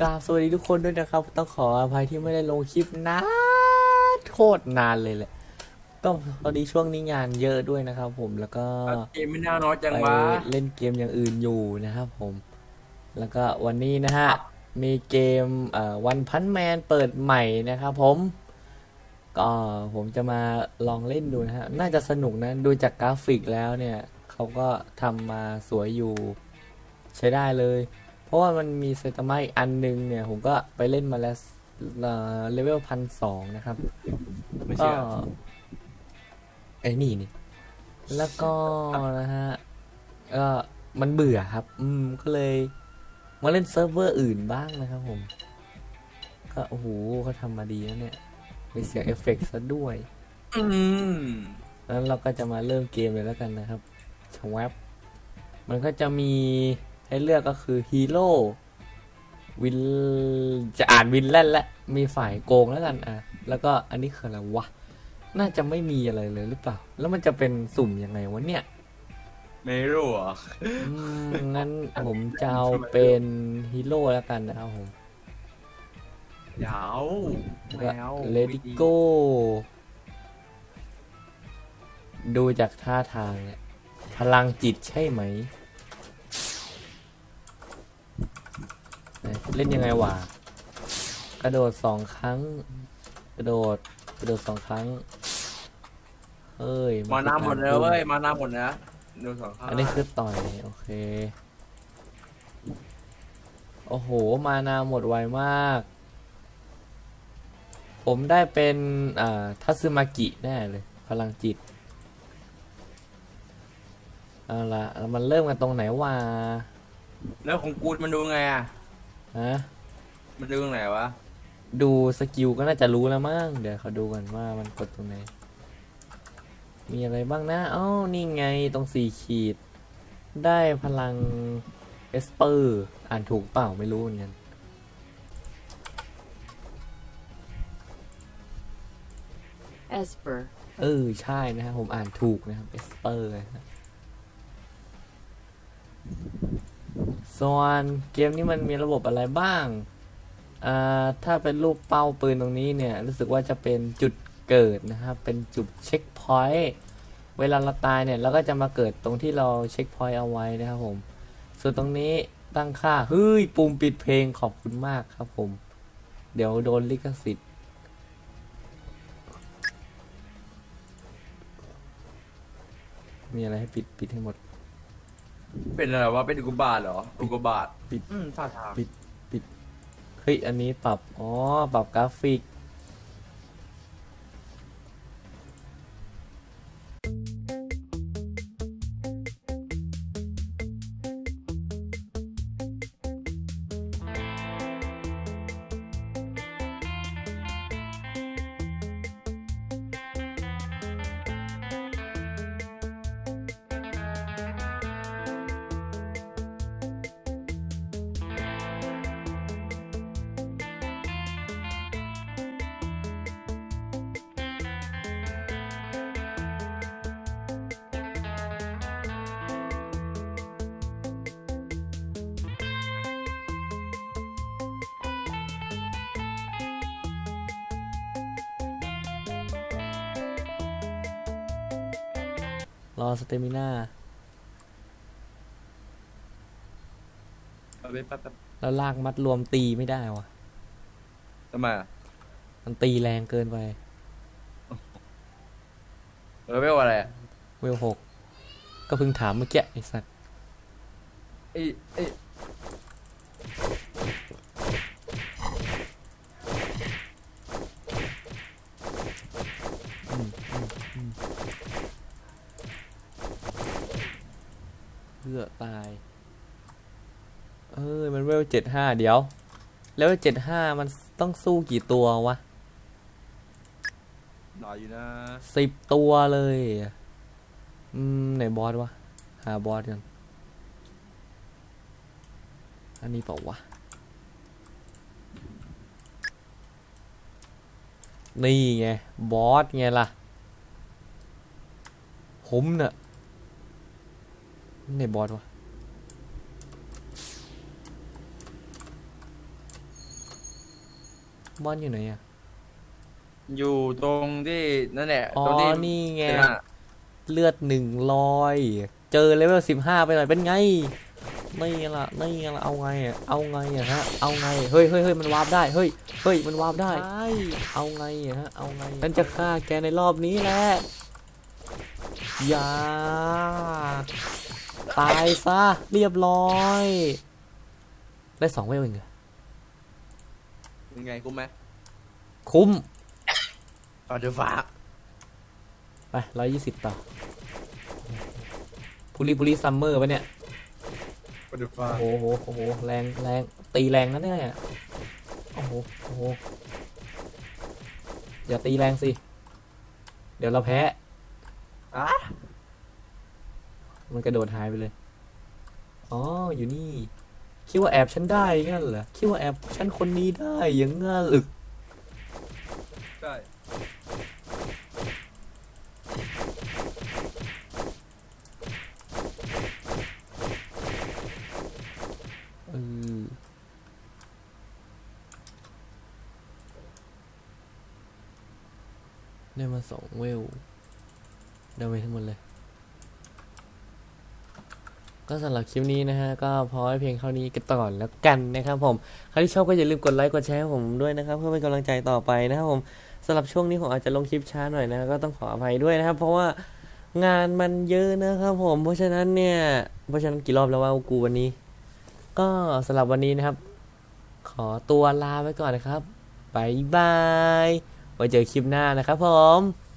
กราบสวัสดีทุกคนด้วยนะครับ ต้องขออภัยที่ไม่ได้ลงคลิปนานโคตรนานเลยแหละก็พอดีช่วงนี้งานเยอะด้วยนะครับผมแล้วก็เกมไม่น่าน้อยจังไปวะเล่นเกมอย่างอื่นอยู่นะครับผม แล้วก็วันนี้นะฮะ มีเกมวันพันแมนเปิดใหม่นะครับผมก็ผมจะมาลองเล่นดูนะฮะ น่าจะสนุกนะ ดูจากกราฟิกแล้วเนี่ย เขาก็ทำมาสวยอยู่ ใช้ได้เลย เพราะว่ามันมีเซตามาอีกอันนึงเนี่ย ผมก็ไปเล่นมาแล้วเลเวลพันสองนะครับไม่ก็เชื่อไอ้นี่นี่ แล้วก็นะฮะก็มันเบื่อครับ อืมก็เลย มาเล่นเซิร์ฟเวอร์อื่นบ้างนะครับผม ก็โอ้โหเขาทำมาดีแล้วเนี่ย มีเสียงเอฟเฟกต์ซะด้วย อืมแล้วเราก็จะมาเริ่มเกมเลยแล้วกันนะครับชวับมันก็จะมี ให้เลือกก็คือฮีโร่วินจะอ่านวินแล่นและ มีฝ่ายโกงแล้วกันอะ แล้วก็อันนี้คืออะไรวะ น่าจะไม่มีอะไรเลยหรือเปล่า แล้วมันจะเป็นสุ่มยังไงวะเนี่ยไม่รู้อะอืมงั้นผมจะเอาเป็นฮีโร่แล้วกันนะครับผมยาวแล้วก็เลดิโก้ ดูจากท่าทางเนี่ยพลังจิตใช่ไหมไหน เล่นยังไงวะกระโดดสองครั้ง กระโดดกระโดดสองครั้งเฮ้ยมานาหมดแล้วเว้ยมานาหมดนะดูสองข้างอันนี้คือต่อยโอเค โอ้โห มานาหมดไวมาก ผมได้เป็นอ่าทัซึมากิแน่เลย พลังจิตเอาละแล้วมันเริ่มกันตรงไหนวะแล้วของกูมันดูไงอะ ฮะมันดูตรงไหนวะ ดูสกิลก็น่าจะรู้แล้วมั้งเดี๋ยวเขาดูกันว่ามันกดตรงไหน มีอะไรบ้างนะอ๋อนี่ไงตรงสี่ขีด ได้พลังเอสเปอร์ อ่านถูกเปล่าไม่รู้เหมือนกัน Esper, เออใช่นะครับผมอ่านถูกนะครับเอสเปอร์นะครั ส่วนเกมนี้มันมีระบบอะไรบ้างอ่าถ้าเป็นรูปเป้าปืนตรงนี้เนี่ย รู้สึกว่าจะเป็นจุดเกิดนะครับ เป็นจุดเช็คพอยต์เวลาเราตายเนี่ยเราก็จะมาเกิดตรงที่เราเช็คพอยต์เอาไว้นะครับผม ส่วนตรงนี้ตั้งค่าเฮ้ยปุ่มปิดเพลงขอบคุณมากครับผม เดี๋ยวโดนลิขสิทธิ์มีอะไรให้ปิดปิดให้หมด เป็นอะไรวะ เป็นอุกกาบาตเหรอ อุกกาบาตปิด อืมท่าทาง ปิดปิดเฮ้ย อันนี้ปรับ อ๋อ ปรับกราฟิก รอสเตมิน่าเอาไปแป๊บแล้วลากมัดรวมตีไม่ได้วะๆทำไมอะมันตีแรงเกินไปเออไม่ว่าอะไรอะเวลหกก็เพิ่งถามเมื่อกี้ไอ้สัตว์ ไอ้ไอ้ พื่อตาย เอ้ยมันเวลเจ็ดห้าเดี๋ยว แล้วเจ็ดห้ามันต้องสู้กี่ตัววะหน่อยอยู่นะสิบตัวเลย อืมไหนบอสวะ หาบอสกัน อันนี้เปล่าวะ นี่ไง บอสไงล่ะ ผมเน่ะไหนบอสวะบอลอยู่ไหนอะ อยู่ตรงที่นั่นแหละอ๋อ ตรงที่นี่ไงเนี่ยเลือดหนึ่งลอย เจอเลเวลสิบห้าไปหน่อยเป็นไง นี่ละนี่ละเอาไงอะ เอาไงอะฮะ เอาไง เฮ้ยเฮ้ยเฮ้ยมันวาร์ปได้ เฮ้ย เฮ้ย มันวาร์ปได้ เอาไงอะฮะ เอาไงฉันจะฆ่าแกในรอบนี้แหละ อย่า ตายซะ เรียบร้อย ได้สองเวลเองเหรอยังไงกูไหมคุ้มต่อเดือฟ้าไปร้อยยี่สิบต่อพูลีพูลีซัมเมอร์ปะเนี่ยต่อเดือฟ้าโอ้โหโอ้โห แรงแรง ตีแรงนะเนี่ยโอ้โหโอ้โห อย่าตีแรงสิ เดี๋ยวเราแพ้อะ มันกระโดดหายไปเลย อ๋อ อยู่นี่ คิดว่าแอบฉันได้งั้นเหรอ คิดว่าแอบฉันคนนี้ได้อย่างงั้นหรือใช่เออได้มาสองเวลได้ไปทั้งหมดเลย ก็สำหรับคลิปนี้นะฮะก็พอให้เพียงเท่านี้กันก่อนแล้วกันนะครับผมใครที่ชอบก็อย่าลืมกดไลค์กดแชร์ให้ผมด้วยนะครับ เพื่อเป็นกำลังใจต่อไปนะครับผมสำหรับช่วงนี้ผมอาจจะลงคลิปช้าหน่อยนะก็ต้องขออภัยด้วยนะครับ เพราะว่างานมันเยอะนะครับผมเพราะฉะนั้นเนี่ย เพราะฉะนั้นกี่รอบแล้วว่ากูวันนี้ ก็สำหรับวันนี้นะครับ ขอตัวลาไปก่อนนะครับบายบายไว้เจอคลิปหน้านะครับผม